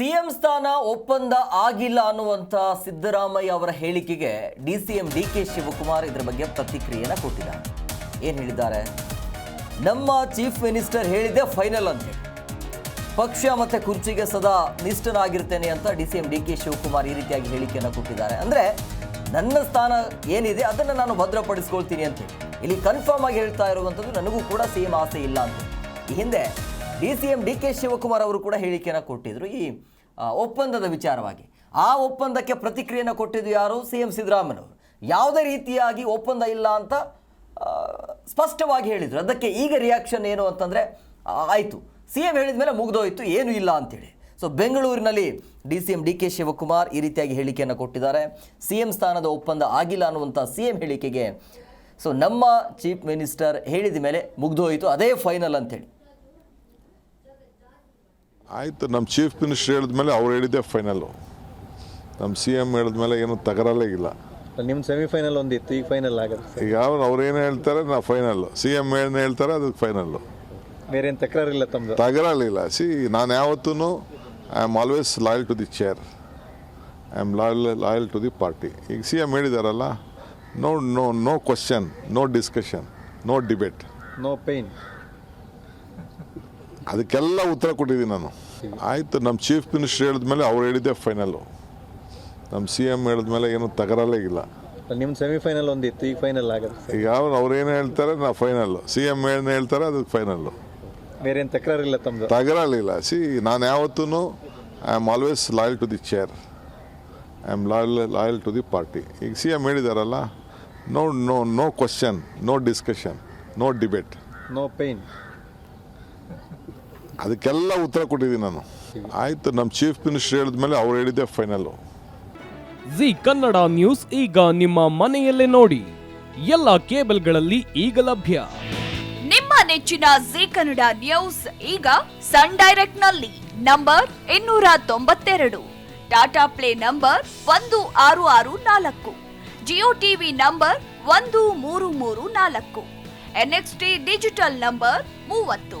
CM ಸ್ಥಾನ ಒಪ್ಪಂದ ಆಗಿಲ್ಲ ಅನ್ನುವಂಥ ಸಿದ್ದರಾಮಯ್ಯ ಅವರ ಹೇಳಿಕೆಗೆ D C M D K Shivakumar ಇದರ ಬಗ್ಗೆ ಪ್ರತಿಕ್ರಿಯೆಯನ್ನು ಕೊಟ್ಟಿದ್ದಾರೆ. ಏನು ಹೇಳಿದ್ದಾರೆ? ನಮ್ಮ ಚೀಫ್ ಮಿನಿಸ್ಟರ್ ಹೇಳಿದೆ ಫೈನಲ್ ಅಂತ ಪಕ್ಷ ಮತ್ತೆ ಕುರ್ಚಿಗೆ ಸದಾ ನಿಷ್ಠನಾಗಿರ್ತೇನೆ ಅಂತ D C M D K Shivakumar ಈ ರೀತಿಯಾಗಿ ಹೇಳಿಕೆಯನ್ನು ಕೊಟ್ಟಿದ್ದಾರೆ. ಅಂದರೆ ನನ್ನ ಸ್ಥಾನ ಏನಿದೆ ಅದನ್ನು ನಾನು ಭದ್ರಪಡಿಸ್ಕೊಳ್ತೀನಿ ಅಂತ ಇಲ್ಲಿ ಕನ್ಫರ್ಮ್ ಆಗಿ ಹೇಳ್ತಾ ಇರುವಂಥದ್ದು ನನಗೂ ಕೂಡ ಸೇಮ್ ಆಸೆ ಇಲ್ಲ ಅಂತ ಈ ಹಿಂದೆ D C M D K Shivakumar ಅವರು ಕೂಡ ಹೇಳಿಕೆಯನ್ನು ಕೊಟ್ಟಿದ್ರು. ಈ ಒಪ್ಪಂದದ ವಿಚಾರವಾಗಿ. ಆ ಒಪ್ಪಂದಕ್ಕೆ ಪ್ರತಿಕ್ರಿಯೆಯನ್ನು ಕೊಟ್ಟಿದ್ದು ಯಾರು? ಸಿ ಎಂ ಸಿದ್ದರಾಮಯ್ಯವರು ಯಾವುದೇ ರೀತಿಯಾಗಿ ಒಪ್ಪಂದ ಇಲ್ಲ ಅಂತ ಸ್ಪಷ್ಟವಾಗಿ ಹೇಳಿದರು. ಅದಕ್ಕೆ ಈಗ ರಿಯಾಕ್ಷನ್ ಏನು ಅಂತಂದರೆ ಆಯಿತು. ಸಿ ಎಂ ಹೇಳಿದ ಮೇಲೆ ಮುಗಿದೋಯ್ತು. ಏನೂ ಇಲ್ಲ ಅಂತೇಳಿ. ಸೊ ಬೆಂಗಳೂರಿನಲ್ಲಿ D C M D K Shivakumar ಈ ರೀತಿಯಾಗಿ ಹೇಳಿಕೆಯನ್ನು ಕೊಟ್ಟಿದ್ದಾರೆ. ಸಿ ಎಂ ಸ್ಥಾನದ ಒಪ್ಪಂದ ಆಗಿಲ್ಲ ಅನ್ನುವಂಥ ಸಿ ಎಂ ಹೇಳಿಕೆಗೆ ಸೊ ನಮ್ಮ ಚೀಫ್ ಮಿನಿಸ್ಟರ್ ಹೇಳಿದ ಮೇಲೆ ಮುಗಿದೋಯ್ತು. ಅದೇ ಫೈನಲ್ ಅಂತೇಳಿ. ಆಯಿತು ನಮ್ಮ ಚೀಫ್ ಮಿನಿಸ್ಟರ್ ಹೇಳಿದ್ಮೇಲೆ ಅವ್ರು ಹೇಳಿದ್ದೆ ಫೈನಲು ನಮ್ಮ ಸಿ ಎಂ ಹೇಳಿದ್ಮೇಲೆ ಏನು ತಗರಲ್ಲೇ ಇಲ್ಲ. ನಿಮ್ಮ ಸೆಮಿಫೈನಲ್ ಒಂದಿತ್ತು ಈಗ ಫೈನಲ್ ಆಗುತ್ತೆ ಈಗ ಯಾವ ಅವ್ರು ಏನು ಹೇಳ್ತಾರೆ ನಾ ಫೈನಲ್ಲು ಸಿ ಎಂ ಏನು ಹೇಳ್ತಾರೆ ಅದಕ್ಕೆ ಫೈನಲ್ಲು ಬೇರೆ ಏನು ತಕರಾರಿಲ್ಲ ತಮ್ಮದು ತಗರಲಿಲ್ಲ ಸಿ ನಾನು ಯಾವತ್ತೂ I am always loyal to the chair I am loyal loyal to the party ಈಗ C M ಹೇಳಿದಾರಲ್ಲ no no no question no discussion no debate no pain ಅದಕ್ಕೆಲ್ಲ ಉತ್ತರ ಕೊಟ್ಟಿದ್ದೀನಿ ನಾನು. ಆಯಿತು ನಮ್ಮ ಚೀಫ್ ಮಿನಿಸ್ಟರ್ ಹೇಳಿದ್ಮೇಲೆ ಅವ್ರು ಹೇಳಿದ್ದೆ ಫೈನಲ್ಲು ನಮ್ಮ ಸಿ ಎಂ ಹೇಳಿದ್ಮೇಲೆ ಏನು ತಗರಲ್ಲೇ ಇಲ್ಲ. ನಿಮ್ಮ ಸೆಮಿಫೈನಲ್ ಒಂದಿತ್ತು ಈಗ ಫೈನಲ್ ಆಗುತ್ತೆ. ಈಗ ಯಾವ ಅವ್ರು ಏನು ಹೇಳ್ತಾರೆ ನಾ ಫೈನಲ್ಲು ಸಿ ಎಂ ಏನು ಹೇಳ್ತಾರೆ ಅದಕ್ಕೆ ಫೈನಲ್ಲು ಬೇರೆ ಏನು ತಕರಾರಿಲ್ಲ ತಮ್ಮದು ತಗರಲಿಲ್ಲ ಸಿ ನಾನು ಯಾವತ್ತೂ I am always loyal to the chair I am loyal loyal to the party ಈಗ C M ಹೇಳಿದಾರಲ್ಲ no no no question no discussion no debate no pain ಅದಕ್ಕೆಲ್ಲ ಉತ್ತರ ಕೊಟ್ಟಿದ್ದೀನಿ ನಾನು. ಆಯಿತು ನಮ್ಮ ಚೀಫ್ ಮಿನಿಸ್ಟರ್ ಹೇಳಿದ್ಮೇಲೆ ಅವ್ರು ಹೇಳಿದ್ದೆ ಫೈನಲ್ಲು ಜಿ ಕನ್ನಡ ನ್ಯೂಸ್ ಈಗ ನಿಮ್ಮ ಮನೆಯಲ್ಲೇ ನೋಡಿ. ಎಲ್ಲ ಕೇಬಲ್ಗಳಲ್ಲಿ ಈಗ ಲಭ್ಯ. ನಿಮ್ಮ ನೆಚ್ಚಿನ ಜಿ ಕನ್ನಡ ನ್ಯೂಸ್ ಈಗ ಸನ್ ಡೈರೆಕ್ಟ್ನಲ್ಲಿ ನಂಬರ್ ಇನ್ನೂರ ತೊಂಬತ್ತೆರಡು. ಟಾಟಾ ಪ್ಲೇ ನಂಬರ್ ಒಂದು ಆರು ಆರು ನಾಲ್ಕು. ಜಿಯೋ ಟಿವಿ ನಂಬರ್ ಒಂದು ಮೂರು ಮೂರು ನಾಲ್ಕು. ಎನ್ಎಕ್ಸ್ಟಿ ಡಿಜಿಟಲ್ ನಂಬರ್ ಮೂವತ್ತು.